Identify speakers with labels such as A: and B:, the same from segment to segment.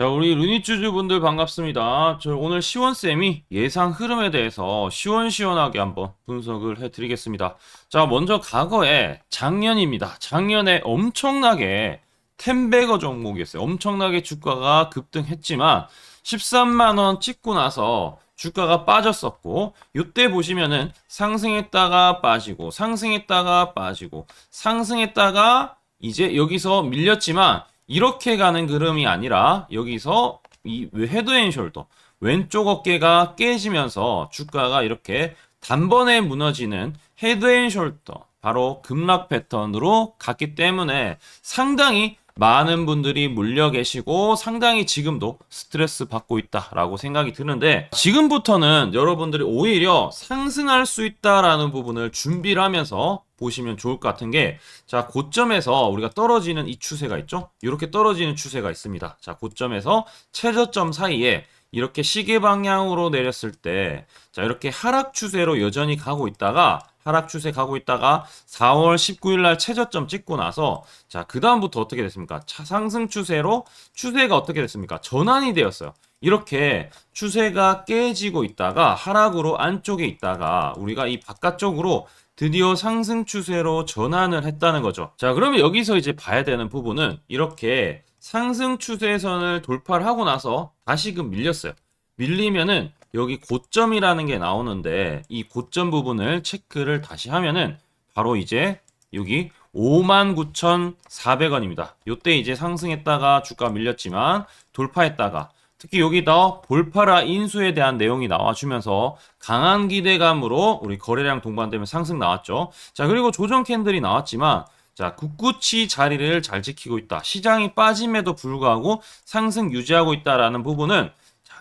A: 자, 우리 루니쭈즈 분들 반갑습니다. 저 오늘 시원쌤이 예상 흐름에 대해서 시원시원하게 한번 분석을 해드리겠습니다. 자, 먼저 과거에 작년입니다. 작년에 엄청나게 텐베거 종목이었어요. 엄청나게 주가가 급등했지만 13만원 찍고 나서 주가가 빠졌었고 요때 보시면은 상승했다가 빠지고 상승했다가 빠지고 상승했다가 이제 여기서 밀렸지만 이렇게 가는 그림이 아니라 여기서 이 헤드 앤 숄더 왼쪽 어깨가 깨지면서 주가가 이렇게 단번에 무너지는 헤드 앤 숄더 바로 급락 패턴으로 갔기 때문에 상당히 많은 분들이 물려 계시고 상당히 지금도 스트레스 받고 있다라고 생각이 드는데 지금부터는 여러분들이 오히려 상승할 수 있다라는 부분을 준비를 하면서 보시면 좋을 것 같은 게 자 고점에서 우리가 떨어지는 이 추세가 있죠? 이렇게 떨어지는 추세가 있습니다. 자 고점에서 최저점 사이에 이렇게 시계 방향으로 내렸을 때 자 이렇게 하락 추세로 여전히 가고 있다가 하락 추세 가고 있다가 4월 19일 날 최저점 찍고 나서 자, 그다음부터 어떻게 됐습니까? 차상승 추세로 추세가 어떻게 됐습니까? 전환이 되었어요. 이렇게 추세가 깨지고 있다가 하락으로 안쪽에 있다가 우리가 이 바깥쪽으로 드디어 상승 추세로 전환을 했다는 거죠. 자, 그러면 여기서 이제 봐야 되는 부분은 이렇게 상승 추세선을 돌파를 하고 나서 다시금 밀렸어요. 밀리면은 여기 고점이라는 게 나오는데 이 고점 부분을 체크를 다시 하면은 바로 이제 여기 59,400원입니다. 요때 이제 상승했다가 주가 밀렸지만 돌파했다가 특히 여기다 볼파라 인수에 대한 내용이 나와주면서 강한 기대감으로 우리 거래량 동반되면 상승 나왔죠. 자, 그리고 조정 캔들이 나왔지만 자, 굳굳이 자리를 잘 지키고 있다. 시장이 빠짐에도 불구하고 상승 유지하고 있다라는 부분은 자,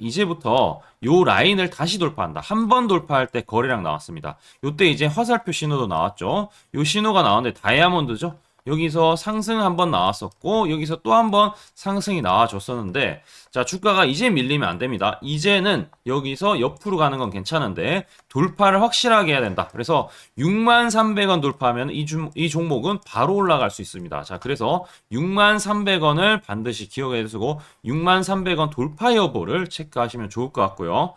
A: 이제부터 요 라인을 다시 돌파한다. 한 번 돌파할 때 거래량 나왔습니다. 요때 이제 화살표 신호도 나왔죠. 요 신호가 나왔는데 다이아몬드죠. 여기서 상승 한번 나왔었고 여기서 또 한번 상승이 나와줬었는데 자 주가가 이제 밀리면 안 됩니다. 이제는 여기서 옆으로 가는 건 괜찮은데 돌파를 확실하게 해야 된다. 그래서 6만 300원 돌파하면 이, 주, 이 종목은 바로 올라갈 수 있습니다. 자 그래서 6만 300원을 반드시 기억해 두시고 6만 300원 돌파 여부를 체크하시면 좋을 것 같고요.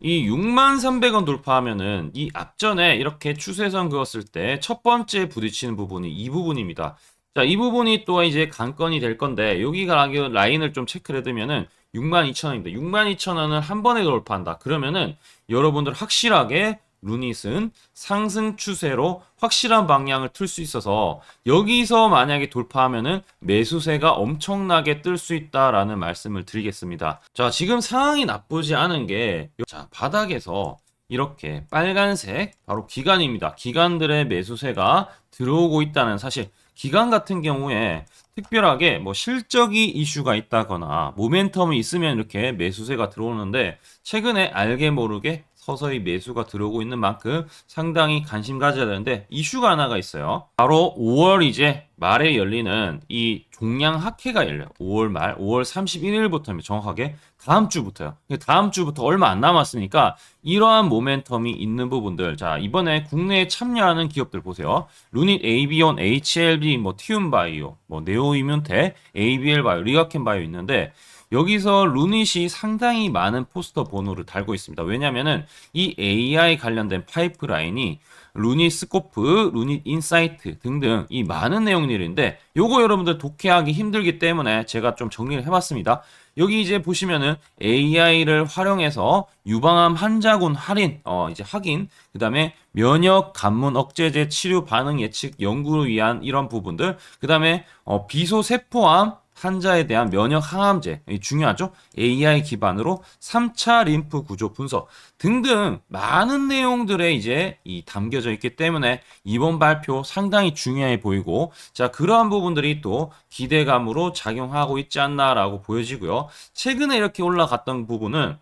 A: 이 63,300원 돌파하면은 이 앞전에 이렇게 추세선 그었을 때 첫 번째 부딪히는 부분이 이 부분입니다. 자, 이 부분이 또 이제 관건이 될 건데 여기가 라인을 좀 체크를 해두면은 62,000원입니다. 62,000원을 한 번에 돌파한다. 그러면은 여러분들 확실하게 루닛은 상승 추세로 확실한 방향을 틀 수 있어서 여기서 만약에 돌파하면은 매수세가 엄청나게 뜰 수 있다라는 말씀을 드리겠습니다. 자, 지금 상황이 나쁘지 않은 게 자, 바닥에서 이렇게 빨간색 바로 기간입니다. 기간들의 매수세가 들어오고 있다는 사실 기간 같은 경우에 특별하게 뭐 실적이 이슈가 있다거나 모멘텀이 있으면 이렇게 매수세가 들어오는데 최근에 알게 모르게 서서히 매수가 들어오고 있는 만큼 상당히 관심 가져야 되는데 이슈가 하나가 있어요. 바로 5월 이제 말에 열리는 이 종량 학회가 열려요. 5월 말, 5월 31일부터입니다. 정확하게 다음 주부터요. 다음 주부터 얼마 안 남았으니까 이러한 모멘텀이 있는 부분들. 자, 이번에 국내에 참여하는 기업들 보세요. 루닛 AB온, HLB, 뭐 티움바이오, 뭐 네오이뮨테, ABL바이오, 리가켄 바이오 있는데 여기서 루닛이 상당히 많은 포스터 번호를 달고 있습니다. 왜냐면은 이 AI 관련된 파이프라인이 루닛 스코프, 루닛 인사이트 등등 이 많은 내용들인데 요거 여러분들 독해하기 힘들기 때문에 제가 좀 정리를 해봤습니다. 여기 이제 보시면은 AI를 활용해서 유방암 환자군 할인, 어, 이제 확인, 그 다음에 면역 감문 억제제 치료 반응 예측 연구를 위한 이런 부분들, 그 다음에 어, 비소세포암 환자에 대한 면역 항암제 중요하죠. AI 기반으로 3차 림프 구조 분석 등등 많은 내용들에 이제 이 담겨져 있기 때문에 이번 발표 상당히 중요해 보이고 자 그러한 부분들이 또 기대감으로 작용하고 있지 않나라고 보여지고요. 최근에 이렇게 올라갔던 부분은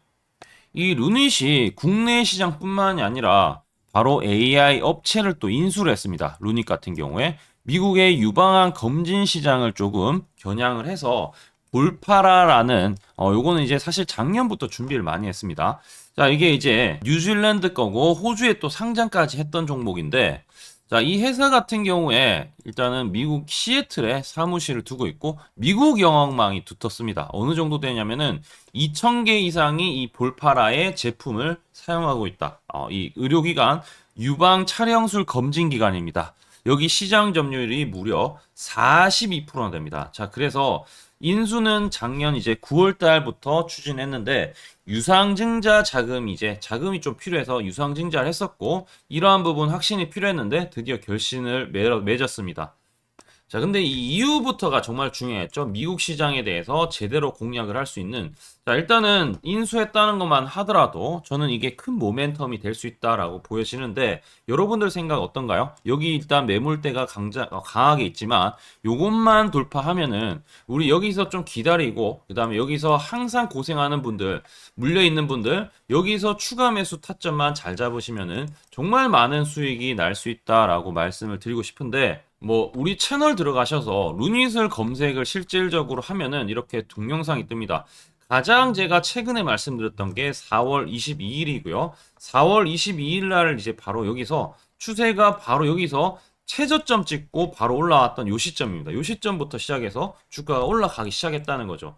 A: 이 루닛이 국내 시장뿐만이 아니라 바로 AI 업체를 또 인수를 했습니다. 루닛 같은 경우에 미국의 유방암 검진 시장을 조금 겨냥을 해서 볼파라라는 어 요거는 이제 사실 작년부터 준비를 많이 했습니다. 자, 이게 이제 뉴질랜드 거고 호주에 또 상장까지 했던 종목인데 자, 자, 이 회사 같은 경우에 일단은 미국 시애틀에 사무실을 두고 있고 미국 영업망이 두텁습니다. 어느 정도 되냐면은 2,000개 이상이 이 볼파라의 제품을 사용하고 있다. 어, 이 의료기관 유방 촬영술 검진 기관입니다. 여기 시장 점유율이 무려 42%나 됩니다. 자, 그래서 인수는 작년 이제 9월 달부터 추진했는데 유상증자 자금 이제 자금이 좀 필요해서 유상증자를 했었고 이러한 부분 확신이 필요했는데 드디어 결신을 맺- 맺었습니다. 자, 근데 이 이후부터가 정말 중요했죠. 미국 시장에 대해서 제대로 공략을 할 수 있는. 자, 일단은 인수했다는 것만 하더라도 저는 이게 큰 모멘텀이 될 수 있다라고 보여지는데 여러분들 생각 어떤가요? 여기 일단 매물대가 강자, 어, 강하게 있지만 요것만 돌파하면은 우리 여기서 좀 기다리고 그다음에 여기서 항상 고생하는 분들, 물려 있는 분들 여기서 추가 매수 타점만 잘 잡으시면은 정말 많은 수익이 날 수 있다라고 말씀을 드리고 싶은데 뭐 우리 채널 들어가셔서 루닛을 검색을 실질적으로 하면은 이렇게 동영상이 뜹니다. 가장 제가 최근에 말씀드렸던 게 4월 22일이고요. 4월 22일 날 이제 바로 여기서 추세가 바로 여기서 최저점 찍고 바로 올라왔던 요 시점입니다. 요 시점부터 시작해서 주가가 올라가기 시작했다는 거죠.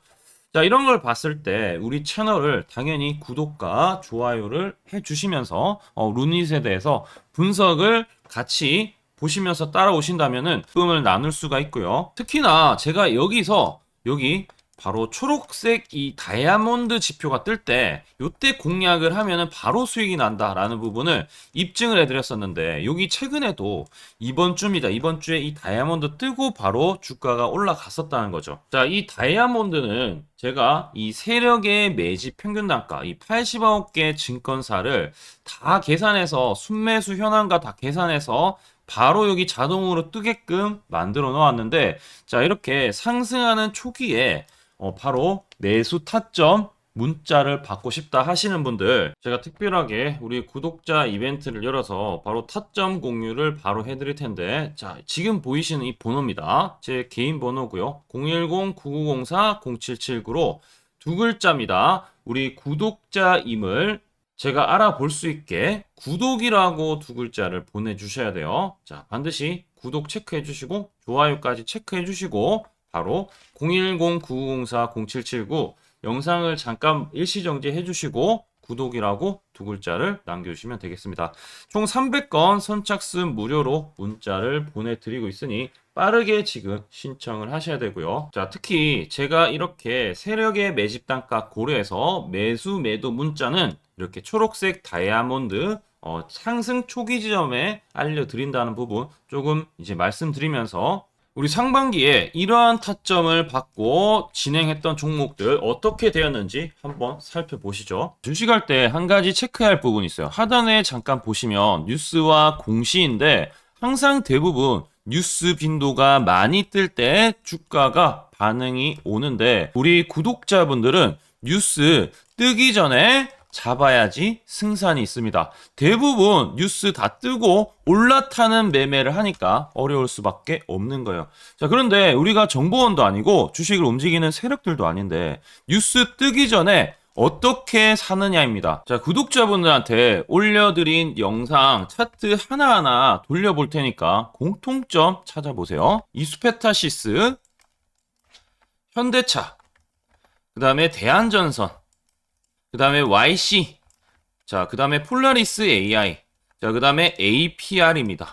A: 자, 이런 걸 봤을 때 우리 채널을 당연히 구독과 좋아요를 해 주시면서 어, 루닛에 대해서 분석을 같이 보시면서 따라오신다면은 꿈을 나눌 수가 있고요. 특히나 제가 여기서 여기 바로 초록색 이 다이아몬드 지표가 뜰때 요때 공략을 하면은 바로 수익이 난다라는 부분을 입증을 해드렸었는데 여기 최근에도 이번 주입니다. 이번 주에 이 다이아몬드 뜨고 바로 주가가 올라갔었다는 거죠. 자, 이 다이아몬드는 제가 이 세력의 매집 평균 단가 이 89개 증권사를 다 계산해서 순매수 현황과 다 계산해서 바로 여기 자동으로 뜨게끔 만들어 놓았는데 자 이렇게 상승하는 초기에 어, 바로 매수 타점 문자를 받고 싶다 하시는 분들 제가 특별하게 우리 구독자 이벤트를 열어서 바로 타점 공유를 바로 해드릴 텐데 자 지금 보이시는 이 번호입니다. 제 개인 번호고요. 010-9904-0779로 두 글자입니다. 우리 구독자임을 제가 알아볼 수 있게 구독이라고 두 글자를 보내주셔야 돼요. 자, 반드시 구독 체크해 주시고 좋아요까지 체크해 주시고 바로 010-9904-0779 영상을 잠깐 일시 정지 해 주시고 구독이라고 두 글자를 남겨주시면 되겠습니다. 총 300건 선착순 무료로 문자를 보내드리고 있으니 빠르게 지금 신청을 하셔야 되고요. 자, 특히 제가 이렇게 세력의 매집 단가 고려해서 매수 매도 문자는 이렇게 초록색 다이아몬드 어, 상승 초기 지점에 알려드린다는 부분 조금 이제 말씀드리면서 우리 상반기에 이러한 타점을 받고 진행했던 종목들 어떻게 되었는지 한번 살펴보시죠. 주식할 때 한 가지 체크할 부분이 있어요. 하단에 잠깐 보시면 뉴스와 공시인데 항상 대부분 뉴스 빈도가 많이 뜰 때 주가가 반응이 오는데 우리 구독자분들은 뉴스 뜨기 전에 잡아야지 승산이 있습니다. 대부분 뉴스 다 뜨고 올라타는 매매를 하니까 어려울 수밖에 없는 거예요. 자, 그런데 우리가 정보원도 아니고 주식을 움직이는 세력들도 아닌데 뉴스 뜨기 전에 어떻게 사느냐입니다. 자, 구독자분들한테 올려드린 영상 차트 하나하나 돌려볼 테니까 공통점 찾아보세요. 이수페타시스, 현대차, 그 다음에 대한전선, 그 다음에 YC, 자, 그 다음에 폴라리스 AI, 자, 그 다음에 APR입니다.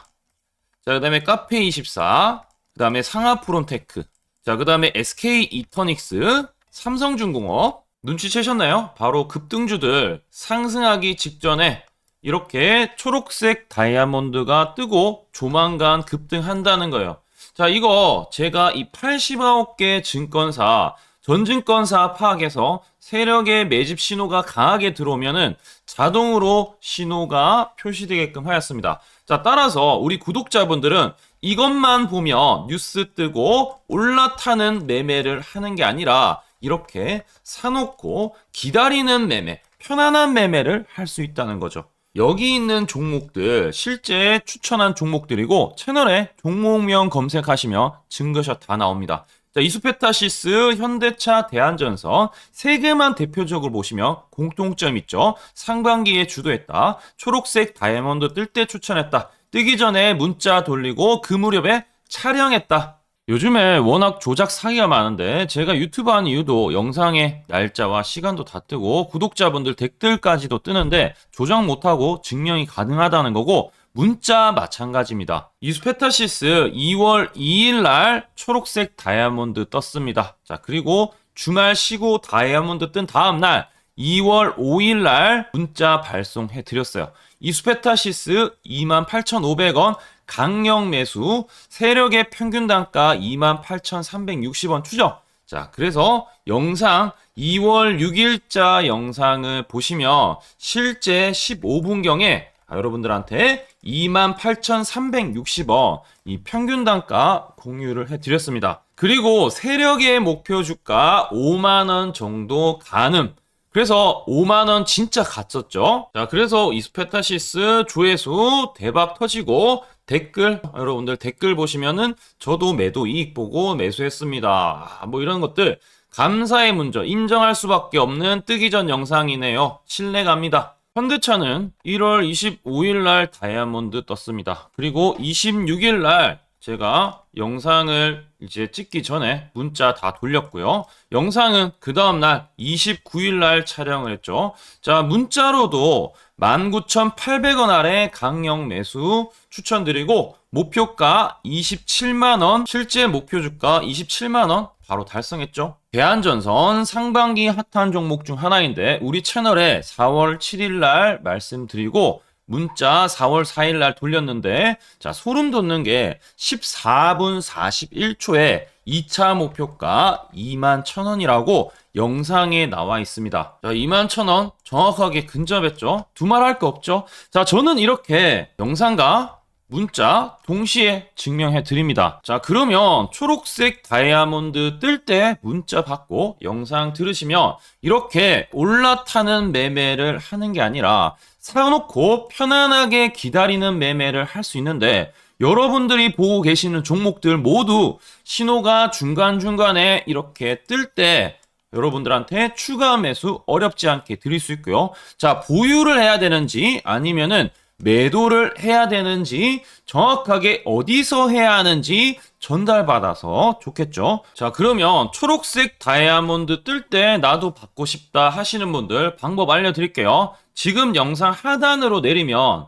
A: 자, 그 다음에 카페24, 그 다음에 상하프론테크, 자, 그 다음에 SK 이터닉스, 삼성중공업, 눈치채셨나요? 바로 급등주들 상승하기 직전에 이렇게 초록색 다이아몬드가 뜨고 조만간 급등한다는 거예요. 자, 이거 제가 이 89개 증권사 전증권사 파악해서 세력의 매집 신호가 강하게 들어오면은 자동으로 신호가 표시되게끔 하였습니다. 자, 따라서 우리 구독자분들은 이것만 보면 뉴스 뜨고 올라타는 매매를 하는 게 아니라 이렇게 사놓고 기다리는 매매, 편안한 매매를 할 수 있다는 거죠. 여기 있는 종목들 실제 추천한 종목들이고 채널에 종목명 검색하시면 증거샷 다 나옵니다. 자, 이수페타시스, 현대차, 대한전선 세 개만 대표적으로 보시면 공통점 있죠. 상반기에 주도했다. 초록색 다이아몬드 뜰 때 추천했다. 뜨기 전에 문자 돌리고 그 무렵에 촬영했다. 요즘에 워낙 조작 사기가 많은데 제가 유튜브 한 이유도 영상에 날짜와 시간도 다 뜨고 구독자분들 댓글까지도 뜨는데 조작 못하고 증명이 가능하다는 거고 문자 마찬가지입니다. 이스페타시스 2월 2일 날 초록색 다이아몬드 떴습니다. 자, 그리고 주말 쉬고 다이아몬드 뜬 다음 날 2월 5일 날 문자 발송해 드렸어요. 이스페타시스 28,500원 강력 매수 세력의 평균 단가 28,360원 추적. 자, 그래서 영상 2월 6일자 영상을 보시면 실제 15분경에 여러분들한테 28,360원 이 평균 단가 공유를 해 드렸습니다. 그리고 세력의 목표 주가 5만 원 정도 가능. 그래서 5만 원 진짜 갔었죠. 자, 그래서 이스페타시스 조회수 대박 터지고 댓글 여러분들 댓글 보시면은 저도 매도 이익 보고 매수했습니다. 아, 뭐 이런 것들 감사의 문저 인정할 수밖에 없는 뜨기 전 영상이네요. 신뢰 갑니다. 현대차는 1월 25일 날 다이아몬드 떴습니다. 그리고 26일 날 제가 영상을 이제 찍기 전에 문자 다 돌렸고요. 영상은 그 다음날 29일 날 촬영을 했죠. 자, 문자로도 19,800원 아래 강력 매수 추천드리고 목표가 27만원, 실제 목표 주가 27만원 바로 달성했죠. 대한전선 상반기 핫한 종목 중 하나인데 우리 채널에 4월 7일 날 말씀드리고 문자 4월 4일 날 돌렸는데 자 소름 돋는 게 14분 41초에 2차 목표가 2만 1,000원이라고 영상에 나와 있습니다. 자, 2만 1,000원 정확하게 근접했죠. 두말 할 거 없죠. 자, 저는 이렇게 영상과 문자 동시에 증명해 드립니다. 자, 그러면 초록색 다이아몬드 뜰 때 문자 받고 영상 들으시면 이렇게 올라타는 매매를 하는 게 아니라 사놓고 편안하게 기다리는 매매를 할 수 있는데 여러분들이 보고 계시는 종목들 모두 신호가 중간중간에 이렇게 뜰 때 여러분들한테 추가 매수 어렵지 않게 드릴 수 있고요. 자, 보유를 해야 되는지 아니면은 매도를 해야 되는지 정확하게 어디서 해야 하는지 전달받아서 좋겠죠. 자, 그러면 초록색 다이아몬드 뜰 때 나도 받고 싶다 하시는 분들 방법 알려드릴게요. 지금 영상 하단으로 내리면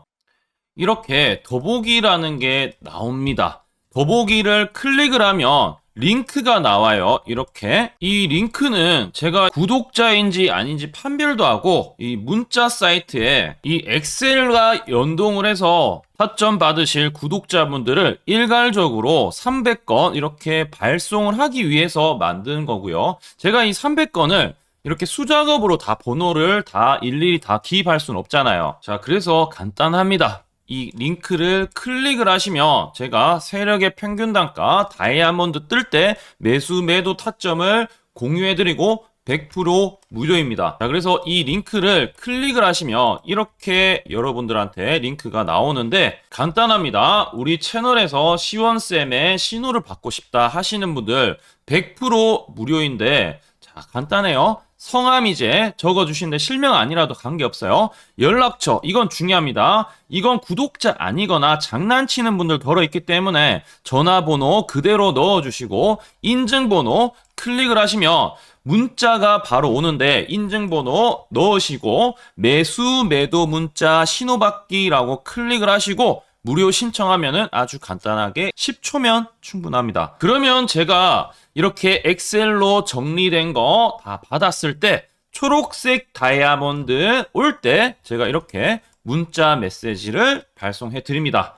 A: 이렇게 더보기라는 게 나옵니다. 더보기를 클릭을 하면 링크가 나와요. 이렇게. 이 링크는 제가 구독자인지 아닌지 판별도 하고 이 문자 사이트에 이 엑셀과 연동을 해서 타점 받으실 구독자분들을 일괄적으로 300건 이렇게 발송을 하기 위해서 만든 거고요. 제가 이 300건을 이렇게 수작업으로 다 번호를 다 일일이 다 기입할 수는 없잖아요. 자, 그래서 간단합니다. 이 링크를 클릭을 하시면 제가 세력의 평균 단가 다이아몬드 뜰 때 매수 매도 타점을 공유해드리고 100% 무료입니다. 자, 그래서 이 링크를 클릭을 하시면 이렇게 여러분들한테 링크가 나오는데 간단합니다. 우리 채널에서 시원쌤의 신호를 받고 싶다 하시는 분들 100% 무료인데 자, 간단해요. 성함 이제 적어주시는데 실명 아니라도 관계없어요. 연락처 이건 중요합니다. 이건 구독자 아니거나 장난치는 분들 덜어 있기 때문에 전화번호 그대로 넣어주시고 인증번호 클릭을 하시면 문자가 바로 오는데 인증번호 넣으시고 매수 매도 문자 신호받기라고 클릭을 하시고 무료 신청하면은 아주 간단하게 10초면 충분합니다. 그러면 제가 이렇게 엑셀로 정리된 거 다 받았을 때 초록색 다이아몬드 올 때 제가 이렇게 문자 메시지를 발송해 드립니다.